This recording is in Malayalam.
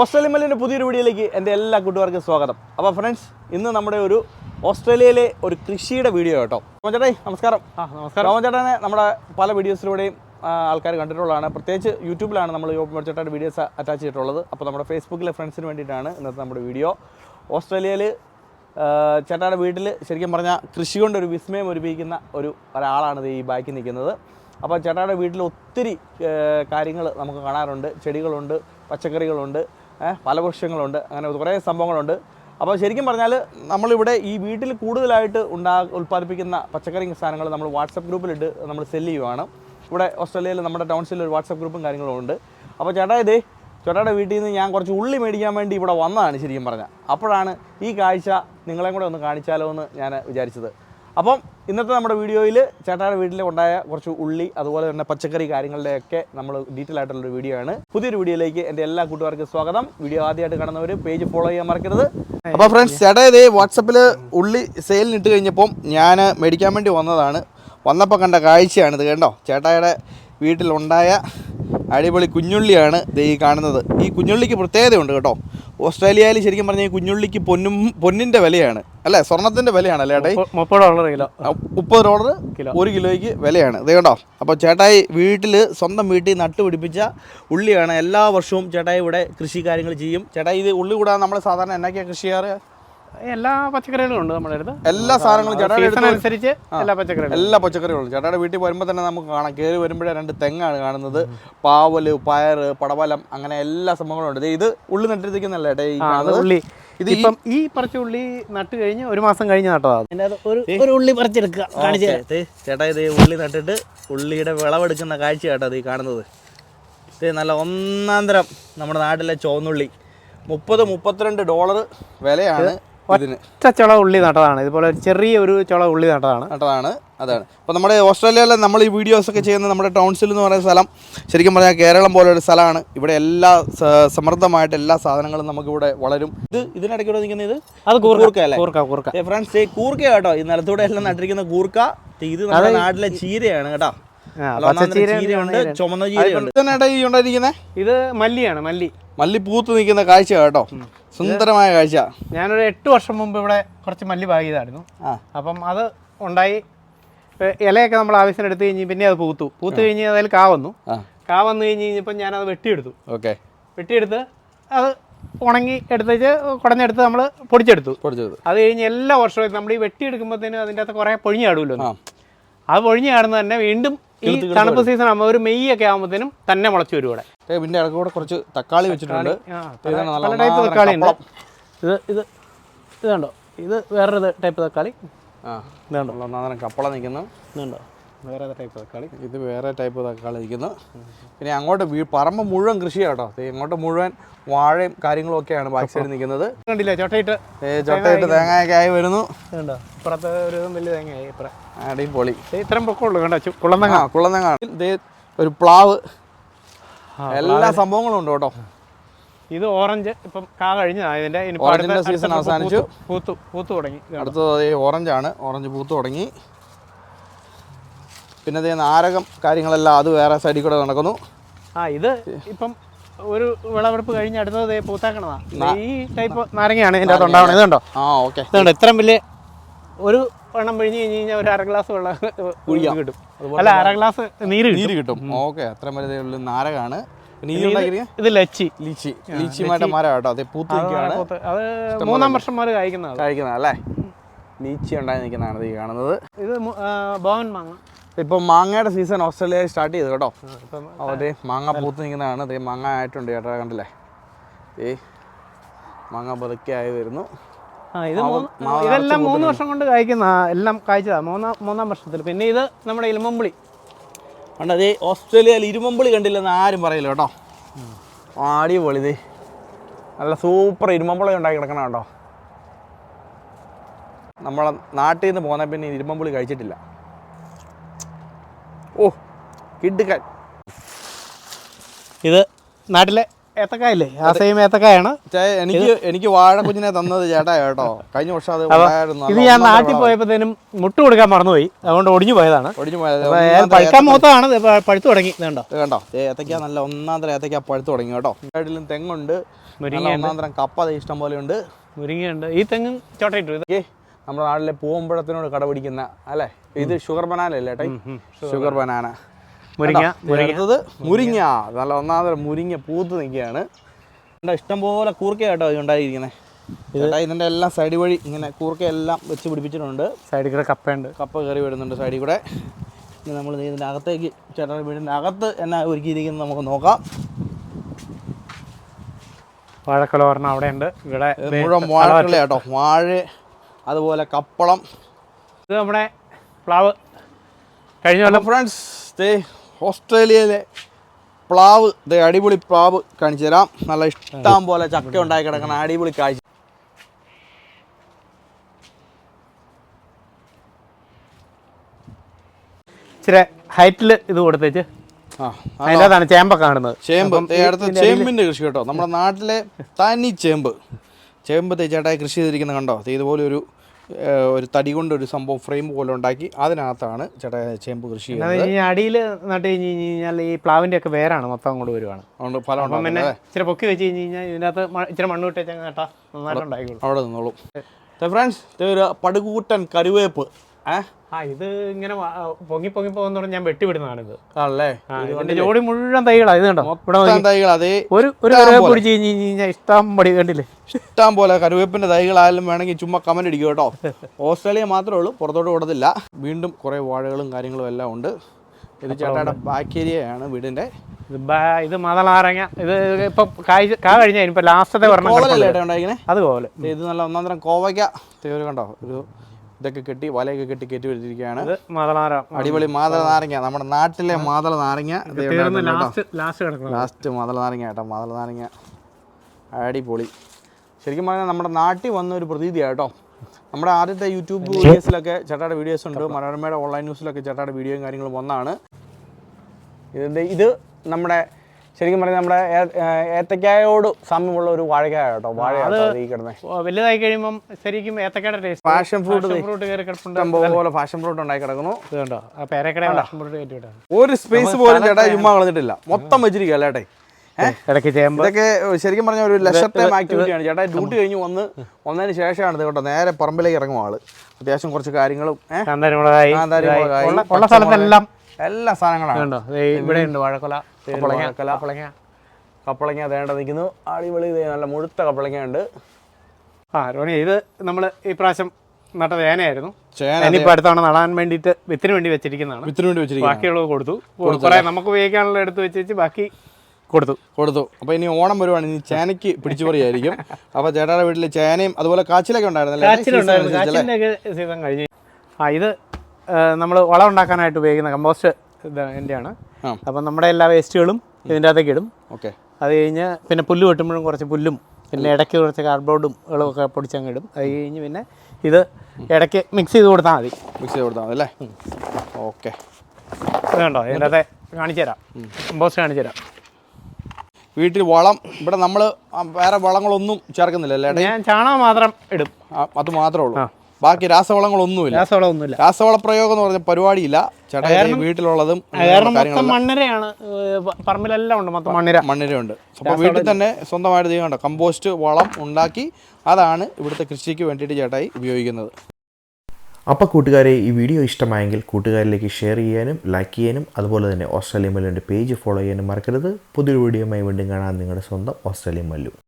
ഓസ്ട്രേലിയൻ മല്ലിന്റെ പുതിയൊരു വീഡിയോയിലേക്ക് എന്റെ എല്ലാ കൂട്ടുകാർക്കും സ്വാഗതം. അപ്പോൾ ഫ്രണ്ട്സ് ഇന്ന് നമ്മുടെ ഒരു ഓസ്ട്രേലിയയിലെ ഒരു കൃഷിയുടെ വീഡിയോ കേട്ടോ. ചേട്ടാ നമസ്കാരം. ആ നമസ്കാരം. രാമചേട്ടനെ നമ്മുടെ പല വീഡിയോസിലൂടെയും ആൾക്കാർ കണ്ടിട്ടുള്ളതാണ്. പ്രത്യേകിച്ച് യൂട്യൂബിലാണ് നമ്മൾ യോപ്പച്ചേട്ടന്റെ വീഡിയോസ് അറ്റാച്ച് ചെയ്തിട്ടുള്ളത്. അപ്പോൾ നമ്മുടെ ഫേസ്ബുക്കിലെ ഫ്രണ്ട്സിന് വേണ്ടിയിട്ടാണ് ഇന്നത്തെ നമ്മുടെ വീഡിയോ. ഓസ്ട്രേലിയയിൽ ചേട്ടായുടെ വീട്ടിൽ ശരിക്കും പറഞ്ഞാൽ കൃഷി കൊണ്ടൊരു വിസ്മയം ഒരുപ്പിക്കുന്ന ഒരു ഒരാളാണ് ഈ ബാക്കി നിൽക്കുന്നത്. അപ്പോൾ ചേട്ടായുടെ വീട്ടിൽ ഒത്തിരി കാര്യങ്ങൾ നമുക്ക് കാണാറുണ്ട്. ചെടികളുണ്ട് പച്ചക്കറികളുണ്ട്. ഫലവൃക്ഷങ്ങളുണ്ട് അങ്ങനെ കുറേ സംഭവങ്ങളുണ്ട്. അപ്പോൾ ശരിക്കും പറഞ്ഞാൽ നമ്മളിവിടെ ഈ വീട്ടിൽ കൂടുതലായിട്ട് ഉണ്ടാ ഉൽപ്പാദിപ്പിക്കുന്ന പച്ചക്കറി സാധനങ്ങൾ നമ്മൾ വാട്സപ്പ് ഗ്രൂപ്പിലിട്ട് നമ്മൾ സെല്ല് ചെയ്യുവാണ്. ഇവിടെ ഓസ്ട്രേലിയയിൽ നമ്മുടെ ടൗൺസിൽ ഒരു വാട്സപ്പ് ഗ്രൂപ്പും കാര്യങ്ങളും ഉണ്ട്. അപ്പോൾ ചേട്ടാ ഇതേ ചേട്ടായുടെ വീട്ടിൽ നിന്ന് ഞാൻ കുറച്ച് ഉള്ളി മേടിക്കാൻ വേണ്ടി ഇവിടെ വന്നതാണ് ശരിക്കും പറഞ്ഞാൽ. അപ്പോഴാണ് ഈ കാഴ്ച നിങ്ങളെയും കൂടെ ഒന്ന് കാണിച്ചാലോ എന്ന് ഞാൻ വിചാരിച്ചത്. അപ്പം ഇന്നത്തെ നമ്മുടെ വീഡിയോയിൽ ചേട്ടായുടെ വീട്ടിൽ ഉണ്ടായ കുറച്ച് ഉള്ളി അതുപോലെ തന്നെ പച്ചക്കറി കാര്യങ്ങളുടെയൊക്കെ നമ്മൾ ഡീറ്റെയിൽ ആയിട്ടുള്ളൊരു വീഡിയോ ആണ്. പുതിയൊരു വീഡിയോയിലേക്ക് എന്റെ എല്ലാ കൂട്ടുകാർക്കും സ്വാഗതം. വീഡിയോ ആദ്യമായിട്ട് കാണുന്നവർ പേജ് ഫോളോ ചെയ്യാൻ മറക്കരുത്. അപ്പോൾ ഫ്രണ്ട്സ് ചേട്ടാ ഇതേ വാട്സപ്പിൽ ഉള്ളി സെയിലിന് ഇട്ട് കഴിഞ്ഞപ്പം ഞാൻ മേടിക്കാൻ വേണ്ടി വന്നതാണ്. വന്നപ്പോൾ കണ്ട കാഴ്ചയാണിത് കേട്ടോ. ചേട്ടായുടെ വീട്ടിലുണ്ടായ അടിപൊളി കുഞ്ഞുള്ളിയാണ് ദേ ഈ കാണുന്നത്. ഈ കുഞ്ഞുള്ളിക്ക് പ്രത്യേകതയുണ്ട് കേട്ടോ. ഓസ്ട്രേലിയയിൽ ശരിക്കും പറഞ്ഞാൽ ഈ കുഞ്ഞുള്ളിക്ക് പൊന്നും പൊന്നിന്റെ വിലയാണ്. അല്ലേ? സ്വർണത്തിന്റെ വിലയാണ് അല്ലേ മുപ്പ- മുപ്പത് ഡോളർ കിലോ. മുപ്പത് ഡോളർ കിലോ. ഒരു കിലോയ്ക്ക് വിലയാണ്. ഇത് കേട്ടോ അപ്പോൾ ചേട്ടായി വീട്ടിൽ സ്വന്തം വീട്ടിൽ നട്ടുപിടിപ്പിച്ച ഉള്ളിയാണ് എല്ലാ വർഷവും ചേട്ടായി ഇവിടെ കൃഷി കാര്യങ്ങൾ ചെയ്യും. ചേട്ടായി ഇത് ഉള്ളി കൂടാതെ നമ്മൾ സാധാരണ എന്നൊക്കെയാണ് കൃഷി ചെയ്യാറ് എല്ലാ പച്ചക്കറികളും ഉണ്ട് നമ്മുടെ അടുത്ത്. എല്ലാ സാധനങ്ങളും ചേട്ടായി അനുസരിച്ച് എല്ലാ പച്ചക്കറികളും. എല്ലാ പച്ചക്കറികളും ചേട്ടായുടെ വീട്ടിൽ വരുമ്പോൾ തന്നെ നമുക്ക് കാണാം. കയറി വരുമ്പോഴേ രണ്ട് തെങ്ങാണ് കാണുന്നത്. പാവൽ പയർ പടവലം അങ്ങനെ എല്ലാ സംഭവങ്ങളും ഉണ്ട്. ദേ ഇത് ഉള്ളി നട്ടിരിക്കുന്നല്ലേ ഉള്ളി. ഇത് ഇപ്പം ഈ പറിച്ച ഉള്ളി നട്ട് കഴിഞ്ഞ് ഒരു മാസം കഴിഞ്ഞ് നട്ടതാ. അതിന്റെ ഒരു ഒരു ഉള്ളി പറിച്ചെടുക്കുക. ചേട്ടാ ഇത് ഉള്ളി നട്ടിട്ട് ഉള്ളിയുടെ വിളവെടുക്കുന്ന കാഴ്ച കേട്ടോ ഇത് ഈ കാണുന്നത്. ഇത് നല്ല ഒന്നാന്തരം നമ്മുടെ നാട്ടിലെ ചോന്നുള്ളി മുപ്പത് മുപ്പത്തിരണ്ട് ഡോളർ വിലയാണ്. ഒറ്റ ചുള ഉള്ളി നട്ടതാണ്. ഇതുപോലെ ചെറിയ ഒരു ചുള ഉള്ളി നട്ടതാണ്. നട്ടതാണ്. അതാണ്. അപ്പോൾ നമ്മുടെ ഓസ്ട്രേലിയയിലെ നമ്മൾ ഈ വീഡിയോസ് ഒക്കെ ചെയ്യുന്ന നമ്മുടെ ടൗൺസിൽ എന്ന് പറയുന്ന സ്ഥലം ശരിക്കും പറഞ്ഞാൽ കേരളം പോലെ ഒരു സ്ഥലമാണ്. ഇവിടെ എല്ലാ സമൃദ്ധമായിട്ട് എല്ലാ സാധനങ്ങളും നമുക്കിവിടെ വളരും. ഇത് ഇതിനിടയ്ക്കൂടെ നിൽക്കുന്ന ഇത്? അത് കൂർക്ക. അല്ലേ? കൂർക്ക കൂർക്ക. ഫ്രണ്ട്സ് ഈ കൂർക്ക കേട്ടോ. ഈ നിലത്തൂടെ എല്ലാം നട്ടിരിക്കുന്ന കൂർക്ക. ഇത് നമ്മുടെ നാട്ടിലെ ചീരയാണ് കേട്ടോ. ചുമന്ന ചീരയുണ്ട്. ഇത് മല്ലിയാണ് മല്ലി. മല്ലി പൂത്ത് നിൽക്കുന്ന കാഴ്ച കേട്ടോ. സുന്ദരമായ കാഴ്ച. ഞാനൊരു എട്ട് വർഷം മുമ്പ് ഇവിടെ കുറച്ച് മല്ലി പാകിയതായിരുന്നു. അപ്പം അത് ഉണ്ടായി. ഇലയൊക്കെ നമ്മൾ ആവശ്യത്തിന് എടുത്തു കഴിഞ്ഞ് പിന്നെ അത് പൂത്തു. പൂത്തു കഴിഞ്ഞ് അതിൽ കാവന്നു കാവന്നു ആ. കാ വന്നു കഴിഞ്ഞ് കഴിഞ്ഞപ്പോൾ ഞാനത് വെട്ടിയെടുത്തു. ഓക്കെ. വെട്ടിയെടുത്ത് അത് ഉണങ്ങി എടുത്തേച്ച് കുടഞ്ഞെടുത്ത് നമ്മൾ പൊടിച്ചെടുത്തു. പൊടിച്ചെടുത്തു. അത് കഴിഞ്ഞ് എല്ലാ വർഷവും നമ്മൾ ഈ വെട്ടിയെടുക്കുമ്പോഴത്തേനും അതിന്റെ അകത്ത് കുറേ പൊഴിഞ്ഞാടുമല്ലോ ആ. അത് പൊഴിഞ്ഞാടുന്ന തന്നെ വീണ്ടും ഈ തണുപ്പ് സീസൺ ആകുമ്പോൾ ഒരു മെയ് ഒക്കെ ആകുമ്പോഴത്തേനും തന്നെ മുളച്ചു വരും ഇവിടെ. പിന്നെ ഇടയ്ക്ക് കൂടെ കുറച്ച് തക്കാളി വെച്ചിട്ടുണ്ട്. പല ടൈപ്പ് തക്കാളി ഉണ്ട്. ഇത് ഇത് ഇത് കണ്ടോ? ഇത് വേറൊരു ടൈപ്പ് തക്കാളി. ആ. ഇത് കണ്ടോ? നല്ല ഒന്നാന്തരം കപ്പള നിൽക്കുന്നു. ഇതുണ്ടോ വേറെ ടൈപ്പ് തക്കാളി ഇത് വേറെ ടൈപ്പ് തക്കാളി ഇരിക്കുന്നു. പിന്നെ അങ്ങോട്ട് വീ പറമ്പ് മുഴുവൻ കൃഷിയാണ് കേട്ടോ. ദേ ഇങ്ങോട്ട് മുഴുവൻ വാഴയും കാര്യങ്ങളും ഒക്കെയാണ് ബാക്ക് സൈഡിൽ നിൽക്കുന്നത്. കണ്ടില്ലേ? ചോട്ടയിട്ട് ചൊട്ടയിട്ട് തേങ്ങയൊക്കെ ആയി വരുന്നു. ഇപ്പുറത്തെ ഒരു വലിയ തേങ്ങയായി ഇപ്പുറം. അടിപൊളി. പൊളി ഇത്രയും പൊക്കമുള്ളൂ കണ്ടോ? കുളന്തങ്ങ. കുളന്തങ്ങ. ഒരു പ്ലാവ്. എല്ലാ സംഭവങ്ങളും ഉണ്ട് കേട്ടോ. ഇത് ഓറഞ്ച് ഇപ്പം കാ അടുത്ത- season അവസാനിച്ചു. പൂത്തു- പൂത്തു തുടങ്ങി. അടുത്തത് ഈ ഓറഞ്ചാണ് ഓറഞ്ച് പൂത്തു തുടങ്ങി. പിന്നെ ദേ നാരകം കാര്യങ്ങളെല്ലാം അത് വേറെ സൈഡിൽ കൂടെ നടക്കുന്നു. ആ ഇത് ഇപ്പം ഒരു വിളവെടുപ്പ് കഴിഞ്ഞ് അടുത്തത് ദേ പൂത്താക്കണതാ. ദേ ഈ ടൈപ്പ് നാരങ്ങയാണ് ഇതിന്റെ അകത്ത് ഉണ്ടാവണത്. ഇതുണ്ടോ ആ ഓക്കെ. ഇതുണ്ട് ഇത്രയും വലിയ ഒരു വെള്ളം പിഴിഞ്ഞ് കഴിഞ്ഞ് കഴിഞ്ഞാൽ ഒരു അര ഗ്ലാസ് വെള്ളം. കിട്ടും. അല്ല അര ഗ്ലാസ് നീര് നീര് കിട്ടും. ഓക്കെ അത്ര വലിയ നാരകാണ് ഇത് ലച്ചി. ലീച്ചി. ലീച്ചിമായിട്ട് മരം കേട്ടോ അതെ പൂത്ത് നിൽക്കുകയാണ്. അത് മൂന്നാം വർഷം മുതൽ കഴിക്കുന്നതാണ് കഴിക്കുന്നത് അല്ലേ? ലീച്ചി ഉണ്ടായി നിൽക്കുന്നതാണ് ഈ കാണുന്നത്. ഇത് ബോവൻ മാങ്ങ. ഇപ്പം മാങ്ങയുടെ സീസൺ ഓസ്ട്രേലിയ സ്റ്റാർട്ട് ചെയ്തു കേട്ടോ. അവർ മാങ്ങ പൂത്ത് നിൽക്കുന്നതാണ്. അതേ മാങ്ങ ആയിട്ടുണ്ട് ചേട്ടാ കണ്ടില്ലേ? ഏ മാങ്ങ പതുക്കെ ആയി വരുന്നു. ഇതെല്ലാം മൂന്ന് വർഷം കൊണ്ട് കായ്ക്കുന്ന എല്ലാം കായ്ച്ചതാ. മൂന്നാം മൂന്നാം വർഷത്തിൽ. പിന്നെ ഇത് നമ്മുടെ ഇലമ്പുളി കണ്ട അതേ ഓസ്ട്രേലിയയിൽ ഇരുമമ്പിളി കണ്ടില്ലെന്ന് ആരും പറയില്ല കേട്ടോ. അടിപൊളി ഇതേ നല്ല സൂപ്പർ ഇരുമമ്പിളി ഉണ്ടാക്കി കിടക്കണം കേട്ടോ നമ്മളെ നാട്ടിൽ നിന്ന് പോകുന്ന പിന്നെ ഇരുമമ്പിളി കഴിച്ചിട്ടില്ല. ഓ കിഡ്ക്കാൻ ഇത് നാട്ടിലെ ഏത്തക്കായല്ലേ? ആ സെയിം ഏത്തക്കായാണ്. എനിക്ക് എനിക്ക് വാഴക്കുഞ്ഞിനെ തന്നത് ചേട്ടാ കേട്ടോ. കഴിഞ്ഞ വർഷം അത് ഇത് ഞാൻ നാട്ടിൽ പോയപ്പോഴത്തേനും മുട്ട് കൊടുക്കാൻ മറന്നുപോയി. അതുകൊണ്ട് ഒടിഞ്ഞു പോയതാണ്. ഒടിഞ്ഞു പോയത് പഴുക്കാൻ മൊത്തമാണ്. പഴുത്തു തുടങ്ങി. കേട്ടോ ഇത് കണ്ടോ? ഏത്തക്ക നല്ല ഒന്നാം തരം ഏത്തക്ക പഴുത്തു തുടങ്ങി കേട്ടോ. സൈഡിലും തെങ്ങുണ്ട്. ഒന്നാം തരം കപ്പ ഇഷ്ടം പോലെ ഉണ്ട്. മുരിങ്ങയുണ്ട്. ഈ തെങ്ങും ചോട്ടയിട്ടു. ഇത് നമ്മുടെ നാട്ടിലെ പൂവമ്പഴത്തിനോട് കടപിടിക്കുന്ന അല്ലേ? ഇത് ഷുഗർ ബനാന അല്ലേ ഷുഗർ ബനാന. മുരിങ്ങ അടുത്തത് മുരിങ്ങ. നല്ല ഒന്നാമത് മുരിങ്ങ പൂത്ത് നിൽക്കുകയാണ്. ഇഷ്ടംപോലെ കൂർക്ക കേട്ടോ ഉണ്ടായിരിക്കുന്നത് ചേട്ടാ ഇതിന്റെ എല്ലാം സൈഡ് വഴി ഇങ്ങനെ കൂർക്ക എല്ലാം വെച്ച് പിടിപ്പിച്ചിട്ടുണ്ട്. സൈഡിൽ കൂടെ കപ്പയുണ്ട്. കപ്പ കയറി വരുന്നുണ്ട് സൈഡിൽ കൂടെ. ഇനി നമ്മൾ ഇതിന്റെ അകത്തേക്ക് ചേട്ടന്റെ വീടിന്റെ അകത്ത് എന്നാ ഒരുക്കിയിരിക്കുന്നത് നമുക്ക് നോക്കാം. വാഴക്കൊല പറഞ്ഞ അവിടെ ഉണ്ട് ഇവിടെ മുഴുവൻ വാഴക്കുള്ള കേട്ടോ. വാഴ അതുപോലെ കപ്പളം. ഇത് നമ്മുടെ പ്ലാവ്. കഴിഞ്ഞ ഫ്രണ്ട്സ് ഓസ്ട്രേലിയയിലെ പ്ലാവ് ദേ അടിപൊളി പ്ലാവ് കാണിച്ചു തരാം. നല്ല ഇഷ്ടം പോലെ ചക്ക ഉണ്ടായി കിടക്കുന്ന അടിപൊളി കാഴ്ച. ഇച്ചിരി ഹൈറ്റിൽ ഇത് കൊടുത്തേച്ച് ആ ചേമ്പ കാണുന്നത്. ചേമ്പ് അടുത്ത ചേമ്പിന്റെ കൃഷി കേട്ടോ. നമ്മുടെ നാട്ടിലെ തനി ചേമ്പ്. ചേമ്പ് തേച്ചേട്ടായി കൃഷി ചെയ്തിരിക്കുന്നത് കണ്ടോ? ഇതുപോലെ ഒരു ഒരു തടി കൊണ്ട് ഒരു സംഭവം ഫ്രെയിം പോലെ ഉണ്ടാക്കി അതിനകത്താണ് ചേട്ടാ ചേമ്പ് കൃഷി ചെയ്യുന്നത്. അടിയിൽ നട്ട് കഴിഞ്ഞ് കഴിഞ്ഞ് കഴിഞ്ഞാൽ ഈ പ്ലാവിന്റെ ഒക്കെ വേരാണ് മൊത്തം അങ്ങോട്ട് വരുവാണ്. അതുകൊണ്ട് ഫലം പിന്നെ ഇച്ചിരി പൊക്കി വെച്ച് കഴിഞ്ഞ് കഴിഞ്ഞാൽ ഇതിനകത്ത് ഇച്ചിരി മണ്ണ് വിട്ടേച്ചാൽ നട്ടാ നന്നായിട്ട് ഉണ്ടായിക്കോളും അവിടെ നിന്നോളും. ഫ്രണ്ട്സ് ഒരു പടുകൂട്ടൻ കരുവേപ്പ്. ആ? ഇത് ഇങ്ങനെ പൊങ്ങി പൊങ്ങി പോകുന്ന പറഞ്ഞ ഞാൻ വെട്ടി വിടുന്നതാണിത് ആണല്ലേ ഇതിന്റെ ജോഡി മുഴുവൻ തൈകളാണ് ഇത് കണ്ടോ. മൊത്തം തൈകൾ അതേ ഒരു ഒരു കറിവേപ്പ്. പിടിച്ച് കഴിഞ്ഞ് കഴിഞ്ഞ് കഴിഞ്ഞാൽ ഇഷ്ടം പടി കണ്ടില്ലേ? ഇഷ്ടം പോലെ. കരുവേപ്പിന്റെ തൈകളായാലും വേണമെങ്കിൽ ചുമ്മാ കമന്റ് അടിക്കും കേട്ടോ. ഓസ്ട്രേലിയ മാത്രമേ ഉള്ളൂ പുറത്തോട്ട് ഓടത്തില്ല വീണ്ടും കുറേ വാഴകളും കാര്യങ്ങളും എല്ലാം ഉണ്ട്. ഇത് ചേട്ടായുടെ ബാക്കേരിയാണ് വീടിന്റെ. ഇത് മതലാരങ്ങ ഇത് മതളാരങ്ങ ഇത് ഇപ്പൊ കാ കഴിഞ്ഞ ഇപ്പൊ ലാസ്റ്റത്തെ അത് പോലെ ഇത് നല്ല ഒന്നാം തരം കോവയ്ക്ക. കണ്ടോ? ഒരു ഇതൊക്കെ കെട്ടി വലയൊക്കെ കെട്ടി കെട്ടി വെച്ചിരിക്കുകയാണ്. അടിപൊളി മാതള നാരങ്ങ നമ്മുടെ നാട്ടിലെ മാതള നാരങ്ങ ലാസ്റ്റ് ലാസ്റ്റ് കിടക്കുന്നത്. ലാസ്റ്റ് മാതള നാരങ്ങ കേട്ടോ മാതള നാരങ്ങ അടിപൊളി. ശരിക്കും പറഞ്ഞാൽ നമ്മുടെ നാട്ടിൽ വന്ന ഒരു പ്രതീതിയാണ് കേട്ടോ. നമ്മുടെ ആദ്യത്തെ യൂട്യൂബ് വീഡിയോസിലൊക്കെ ചേട്ടായുടെ വീഡിയോസ് ഉണ്ട്. മനോരമയുടെ ഓൺലൈൻ ന്യൂസിലൊക്കെ ചേട്ടായുടെ വീഡിയോയും കാര്യങ്ങളും വന്നാണ് ഇതിന്റെ ഇത് നമ്മുടെ ശരിക്കും പറഞ്ഞാൽ നമ്മുടെ ഏത്തക്കായോട് സാമ്യമുള്ള ഒരു വാഴക്കായ കേട്ടോ വാഴ വലുതായി കഴിയുമ്പോൾ ശരിക്കും ഏത്തക്കായുടെ ടേസ്റ്റ് ഫാഷൻ ഫ്രൂട്ട് ഫ്രൂട്ട് കയറി കിടപ്പുണ്ട്. ഇഷ്ടംപോലെ ഫാഷൻ ഫ്രൂട്ട് ഉണ്ടായി കിടക്കുന്നു. ഇത് കണ്ടോ? ആ പേരക്കട ഫാഷൻ ഫ്രൂട്ട് കയറ്റി വിട്ടാണ് ഒരു സ്പേസ് പോലും ചേട്ടാ ചുമ്മാ കളഞ്ഞിട്ടില്ല. മൊത്തം വെച്ചിരിക്കുക അല്ലേട്ടെ ഇടയ്ക്ക് ഇതൊക്കെ ശരിക്കും പറഞ്ഞ ഒരു ലക്ഷത്തെ ആക്ടിവിറ്റിയാണ് ചേട്ടാ ഡ്യൂട്ടി കഴിഞ്ഞ് വന്ന് വന്നതിന് ശേഷമാണ് ഇത് കേട്ടോ നേരെ പറമ്പിലേക്ക് ഇറങ്ങും ആൾ. അത്യാവശ്യം കുറച്ച് കാര്യങ്ങളും കാന്താരി മുളകായി. സ്ഥലത്തെല്ലാം എല്ലാ സാധനങ്ങളാണ്. കണ്ടോ? ഇവിടെ ഉണ്ട് വാഴക്കൊല കപ്പളങ്ങ വാഴക്കൊല. കപ്പളങ്ങ. കപ്പളങ്ങ. തേണ്ട നിൽക്കുന്നു. അടിപൊളി നല്ല മുഴുത്ത കപ്പളങ്ങ ഉണ്ട്. ആ രോണി ഇത് നമ്മൾ ഈ പ്രാവശ്യം നട്ട വേനയായിരുന്നു ചേന ഇനിയിപ്പോൾ അടുത്തവണ നടാൻ വേണ്ടിയിട്ട് വിത്തിന് വേണ്ടി വെച്ചിരിക്കുന്നതാണ്. വിത്തിന് വേണ്ടി വെച്ചിരിക്കുന്നു. ബാക്കിയുള്ളത് കൊടുത്തു. കുറെ നമുക്ക് ഉപയോഗിക്കാനുള്ള എടുത്ത് വെച്ച് വെച്ച് ബാക്കി കൊടുത്തു. കൊടുത്തു. അപ്പോൾ ഇനി ഓണം വരുവാണ്. ഇനി ചേനയ്ക്ക് പിടിച്ചു പറയായിരിക്കും. അപ്പോൾ ചേട്ടായുടെ വീട്ടിൽ ചേനയും അതുപോലെ കാച്ചിലൊക്കെ ഉണ്ടായിരുന്നല്ലേ? കാച്ചിലുണ്ടായിരുന്നു. സീസൺ കഴിഞ്ഞ്. ആ ഇത് നമ്മൾ വളം ഉണ്ടാക്കാനായിട്ട് ഉപയോഗിക്കുന്ന കമ്പോസ്റ്റ് ഇതിന്റെയാണ്. അപ്പം നമ്മുടെ എല്ലാ വേസ്റ്റുകളും ഇതിന്റെ അകത്തേക്ക് ഇടും. ഓക്കെ. അത് കഴിഞ്ഞ് പിന്നെ പുല്ല് വെട്ടുമ്പോഴും കുറച്ച് പുല്ലും പിന്നെ ഇടയ്ക്ക് കുറച്ച് കാർഡ്ബോർഡും ഒക്കെ പൊടിച്ചങ്ങ് ഇടും. അത് കഴിഞ്ഞ് പിന്നെ ഇത് ഇടയ്ക്ക് മിക്സ് ചെയ്ത് കൊടുത്താൽ മതി. മിക്സ് ചെയ്ത് കൊടുത്താൽ മതി അല്ലേ? ഓക്കെ. വേണ്ടോ ഇതിന്റെ അകത്തെ കാണിച്ചു തരാം. കമ്പോസ്റ്റ് കാണിച്ചു തരാം. വീട്ടിൽ വളം ഇവിടെ നമ്മൾ വേറെ വളങ്ങളൊന്നും ചേർക്കുന്നില്ല അല്ലേ ഞാൻ ചാണകം മാത്രം ഇടും. അത് മാത്രമേ ഉള്ളൂ. ബാക്കി രാസവളങ്ങളൊന്നുമില്ല. രാസവളമൊന്നുമില്ല. രാസവള പ്രയോഗം എന്ന് പറഞ്ഞ പരിപാടിയില്ല. ചേട്ടാ വീട്ടിലുള്ളതും മൊത്തം മണ്ണിരയാണ്. പറമ്പിലെല്ലാം ഉണ്ട് മൊത്തം മണ്ണിര. മണ്ണിരയുണ്ട്. അപ്പോൾ വീട്ടിൽ തന്നെ സ്വന്തമായിട്ട് ചെയ്യണ്ട കമ്പോസ്റ്റ് വളം ഉണ്ടാക്കി അതാണ് ഇവിടുത്തെ കൃഷിക്ക് വേണ്ടിയിട്ട് ചേട്ടായി ഉപയോഗിക്കുന്നത്. അപ്പോൾ കൂട്ടുകാരെ ഈ വീഡിയോ ഇഷ്ടമായെങ്കിൽ കൂട്ടുകാരിലേക്ക് ഷെയർ ചെയ്യാനും ലൈക്ക് ചെയ്യാനും അതുപോലെ തന്നെ ഓസ്ട്രേലിയ മല്ലുവിന്റെ പേജ് ഫോളോ ചെയ്യാനും മറക്കരുത്. പുതിയൊരു വീഡിയോയുമായി വീണ്ടും കാണാൻ നിങ്ങളുടെ സ്വന്തം ഓസ്ട്രേലിയ മല്ലു.